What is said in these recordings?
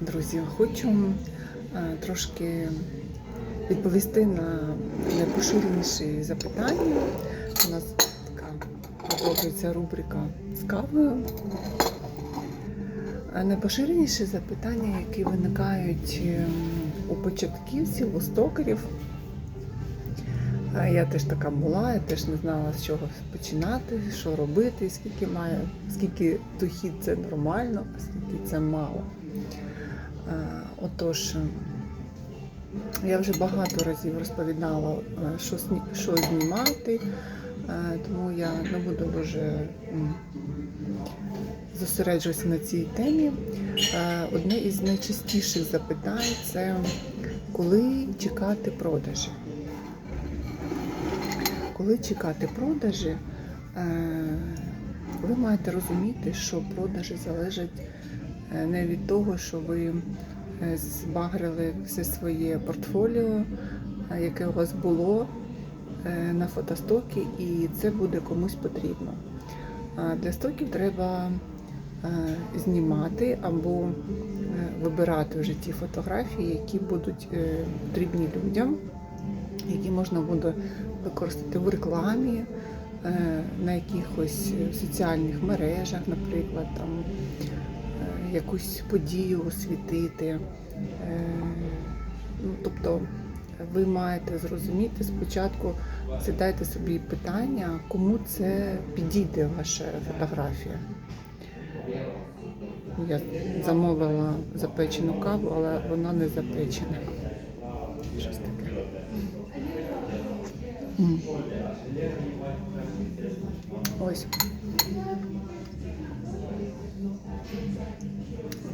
Друзі, хочу е, трошки відповісти на найпоширеніші запитання. У нас така продовжується рубрика з кавою. Найпоширеніші запитання, які виникають у початківців, у стокерів. Я теж така була, я теж не знала, з чого починати, що робити, скільки має, скільки дохід це нормально, а скільки це мало. Е, Отож, я вже багато разів розповідала, е, що, що знімати, е, тому я не буду дуже зосереджуватися на цій темі. Е, Одне із найчастіших запитань це коли чекати продажі. Коли чекати продажі, е, ви маєте розуміти, що продажі залежать е, не від того, що ви е, збагрили все своє портфоліо, е, яке у вас було е, на фотостокі, і це буде комусь потрібно. Для стоків треба знімати або вибирати вже ті фотографії, які будуть потрібні людям, які можна буде використати в рекламі, на якихось соціальних мережах, наприклад, там якусь подію освітити. Е, Ну, тобто ви маєте зрозуміти спочатку, задайте собі питання, кому це підійде ваша фотографія. Я замовила запечену каву, але вона не запечена. Щось таке. Ось.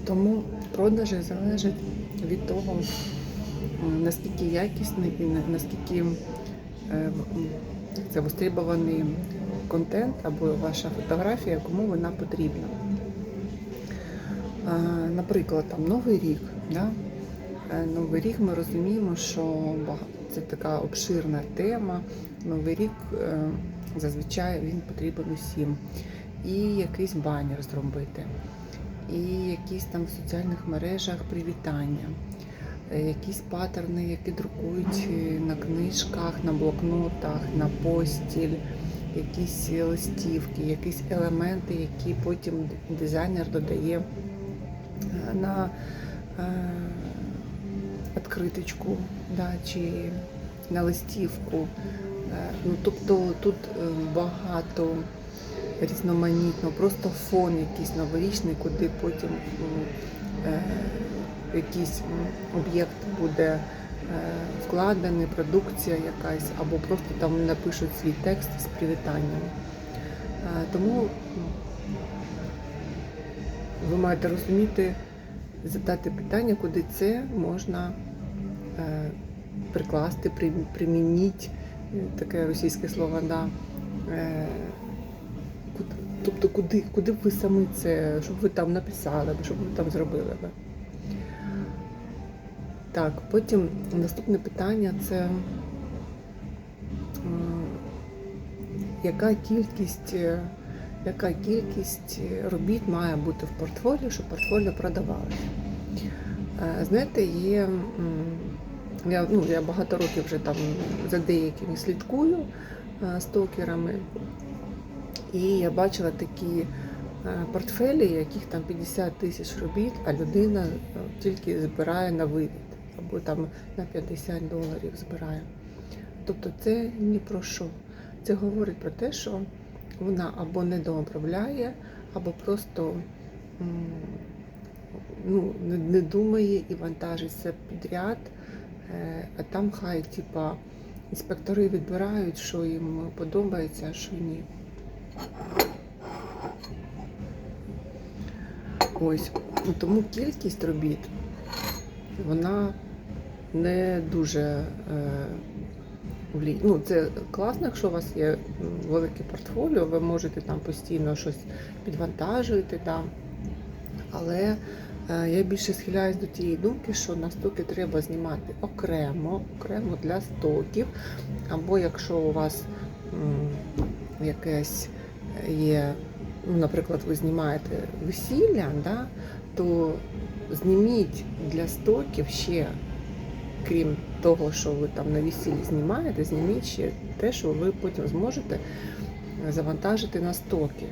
Тому продажі залежать від того, наскільки якісний і наскільки е, це востребований контент або ваша фотографія, кому вона потрібна. Наприклад, там Новий рік. Да? Е, Новий рік ми розуміємо, що це така обширна тема. Новий рік е, зазвичай він потрібен усім. І якийсь банер зробити, і якісь там в соціальних мережах привітання, е, якісь паттерни, які друкують е, на книжках, на блокнотах, на постіль, якісь листівки, якісь елементи, які потім дизайнер додає е, на відкриточку да, чи на листівку. Ну, тобто тут багато різноманітно, просто фон якийсь новорічний, куди потім е, якийсь об'єкт буде е, вкладений, продукція якась, або просто там напишуть свій текст з привітанням. Е, Тому ви маєте розуміти, задати питання, куди це можна е, прикласти, при- примініть, таке російське слово, да. Е, тобто куди, куди б ви самі це, щоб ви там написали, щоб ви там зробили би. Так, потім наступне питання це яка кількість, е, яка кількість робіт має бути в портфоліо, щоб портфоліо продавалося. Е, Знаєте, є. Я, ну, я багато років вже там за деякими слідкую е, стокерами. І я бачила такі е, портфелі, яких там 50 тисяч робіт, а людина е, тільки збирає на вивід, або там на 50 доларів збирає. Тобто це ні про що. Це говорить про те, що вона або недоуправляє, або просто ну, не, не думає і вантажить все підряд, Е, а там хай типа інспектори відбирають, що їм подобається, а що ні. Ось. Тому кількість робіт, вона не дуже е, влі- ну, це класно, якщо у вас є велике портфоліо, ви можете там постійно щось підвантажувати там. Але е, я більше схиляюсь до тієї думки, що на треба знімати окремо, окремо для стоків. Або якщо у вас м, якесь є, ну, наприклад, ви знімаєте весілля, да, то зніміть для стоків ще, крім того, що ви там на весіллі знімаєте, зніміть ще те, що ви потім зможете завантажити на стоки.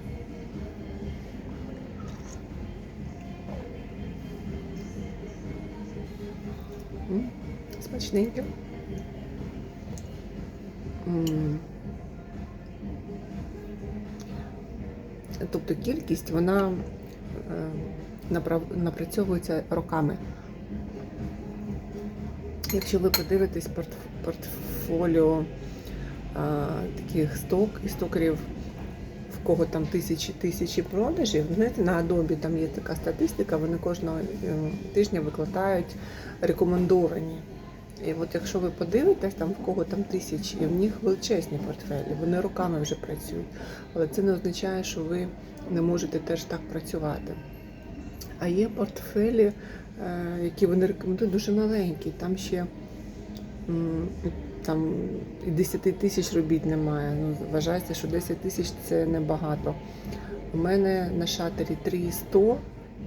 Смачненько. Тобто кількість вона е, напрацьовується роками. Якщо ви подивитесь портф- портфоліо а, таких сток і стокерів, в кого там тисячі тисячі продажів, знаєте, на Adobe там є така статистика, вони кожного е, тижня викладають рекомендовані. І от якщо ви подивитесь, там в кого там тисячі, і в них величезні портфелі, вони роками вже працюють. Але це не означає, що ви не можете теж так працювати. А є портфелі, е, які вони рекомендують, дуже маленькі. Там ще там і 10 тисяч робіт немає. Ну, вважається, що 10 тисяч це небагато. У мене на шатері 3,100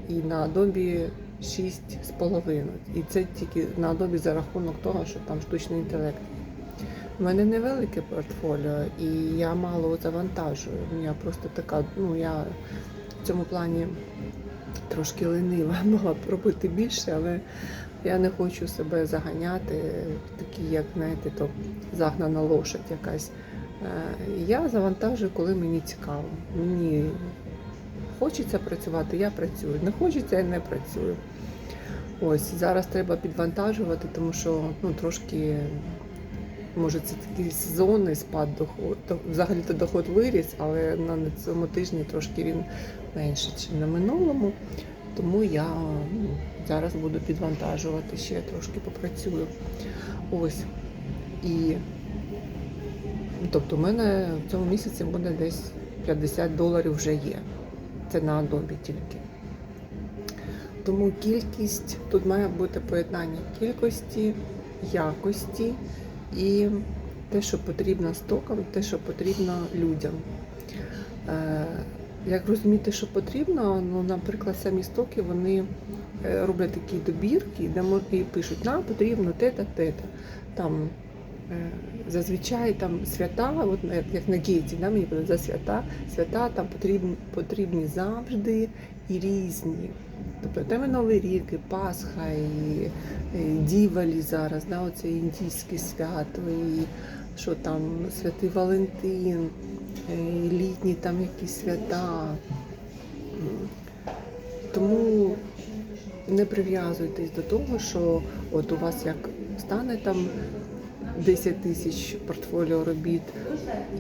і на Adobe 6,5. І це тільки на Adobe за рахунок того, що там штучний інтелект. У мене невелике портфоліо, і я мало завантажую. Я просто така, ну я в цьому плані трошки ленива, могла б робити більше, але я не хочу себе заганяти, такі, як знаєте, то загнана лошадь якась. Е, Я завантажую, коли мені цікаво. Мені хочеться працювати, я працюю. Не хочеться, я не працюю. Ось зараз треба підвантажувати, тому що ну, трошки, може, це такий сезонний спад доходу. Взагалі-то доход виріс, але на цьому тижні трошки він менше, ніж на минулому. Тому я ну, зараз буду підвантажувати, ще трошки попрацюю. Ось. І тобто, у мене в цьому місяці буде десь 50 доларів вже є. Це на Adobe тільки. Тому кількість тут має бути поєднання кількості, якості і те, що потрібно стокам, те, що потрібно людям. Е, Як розуміти, що потрібно, ну, наприклад, самі стоки вони е, роблять такі добірки, де і пишуть, нам потрібно те-та, те-та. Там зазвичай там свята, от як, як на гейті, да, мені за свята, свята там потрібні, потрібні завжди і різні. Тобто там і Новий рік, і Пасха, і, і Дівалі зараз, да, оце індійське свято, і що там Святий Валентин, і літні там якісь свята. Тому не прив'язуйтесь до того, що от у вас як стане там 10 тисяч портфоліо робіт,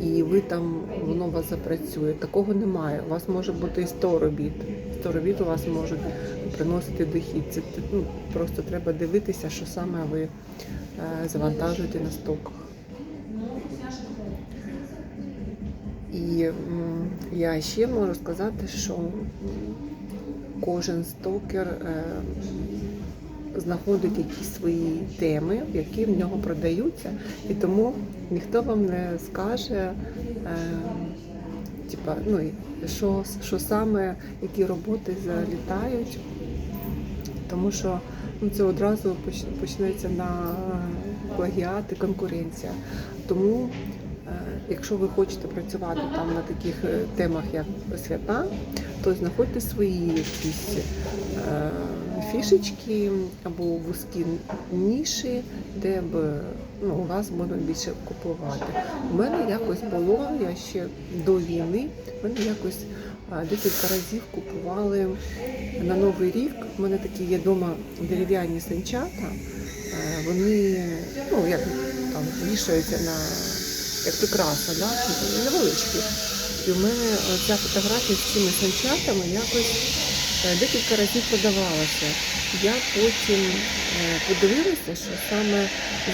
і ви там воно вас запрацює. Такого немає. У вас може бути і 100 робіт. 100 робіт у вас можуть приносити дохід. Це ну, просто треба дивитися, що саме ви е, завантажуєте на стоках. І я ще можу сказати, що кожен стокер е, знаходить якісь свої теми, які в нього продаються, і тому ніхто вам не скаже, е, типа, ну, що, що саме, які роботи залітають, тому що ну, це одразу почнеться на плагіат і конкуренція. Тому Е, Якщо ви хочете працювати там на таких е, темах, як свята, то знаходьте свої якісь е, фішечки або вузькі ніші, де б ну, у вас будуть більше купувати. У мене якось було, я ще до війни, в мене якось декілька разів купували на Новий рік. У мене такі є вдома дерев'яні санчата. Вони ну, як там вішаються на як прикраса, да? невеличкі. І в мене ця фотографія з цими санчатами якось декілька разів подавалася. Я потім е, подивилася, що саме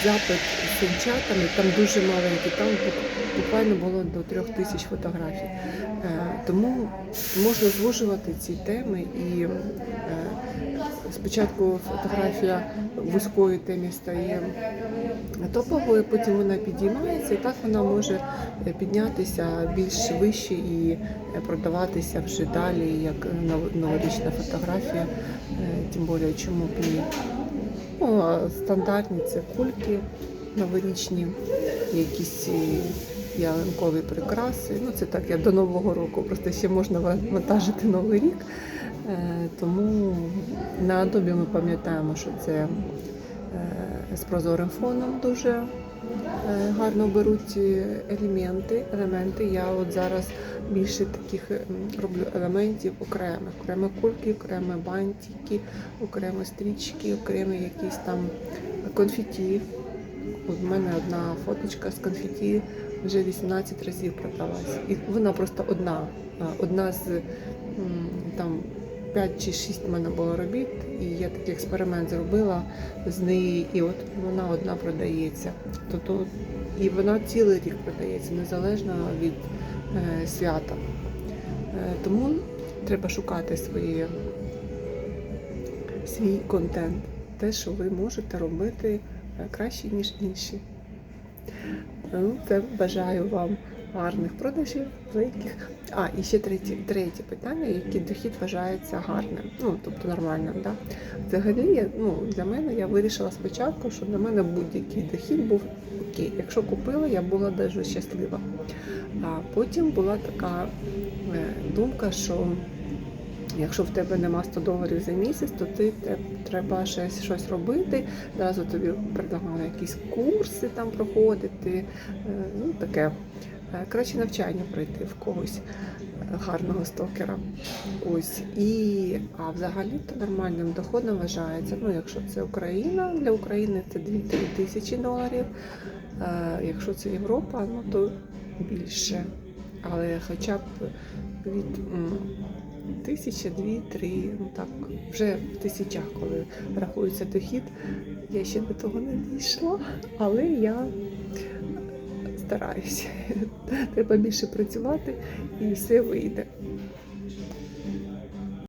запит з санчатами там дуже маленький, там буквально було до трьох тисяч фотографій. Е, Тому можна звужувати ці теми і е, спочатку фотографія вузької темі стає топовою, потім вона підіймається, і так вона може піднятися більш вище і продаватися вже далі, як новорічна фотографія. Е, Тим більше, чому б ні. Ну, стандартні це кульки новорічні, якісь е, ялинкові прикраси. Ну, це так, я до Нового року, просто ще можна вантажити Новий рік. Е, Тому на Adobe ми пам'ятаємо, що це е, з прозорим фоном дуже е, гарно беруть елементи. елементи. Я от зараз більше таких роблю елементів окремих, окремі кульки, окремі бантики, окремі стрічки, окремі якісь там конфеті. В мене одна фоточка з конфеті вже 18 разів продалась. І вона просто одна. Одна з там 5 чи 6 в мене було робіт, і я такий експеримент зробила з неї, і от вона одна продається. Тобто, і вона цілий рік продається, незалежно від е, свята. Е, тому треба шукати свої, свій контент, те, що ви можете робити е, краще, ніж інші. Ну, це бажаю вам гарних продажів, великих. А, і ще третє, третє питання, який дохід вважається гарним, ну тобто нормальним. Да? Взагалі, я, ну, для мене я вирішила спочатку, що для мене будь-який дохід був окей. Якщо купила, я була дуже щаслива. А потім була така е, думка, що якщо в тебе нема 100 доларів за місяць, то ти треба щось, щось робити. Зразу тобі предлагали якісь курси там проходити. е, Ну, таке. Краще навчання пройти в когось е, гарного стокера. Ось. І, а взагалі то нормальним доходом вважається. Ну, якщо це Україна, для України це 2-3 тисячі доларів. Е, Якщо це Європа, ну то більше. Але хоча б від м, тисяча, дві, три, ну так, вже в тисячах, коли рахується дохід, я ще до того не дійшла, але я стараюся. Треба більше працювати і все вийде.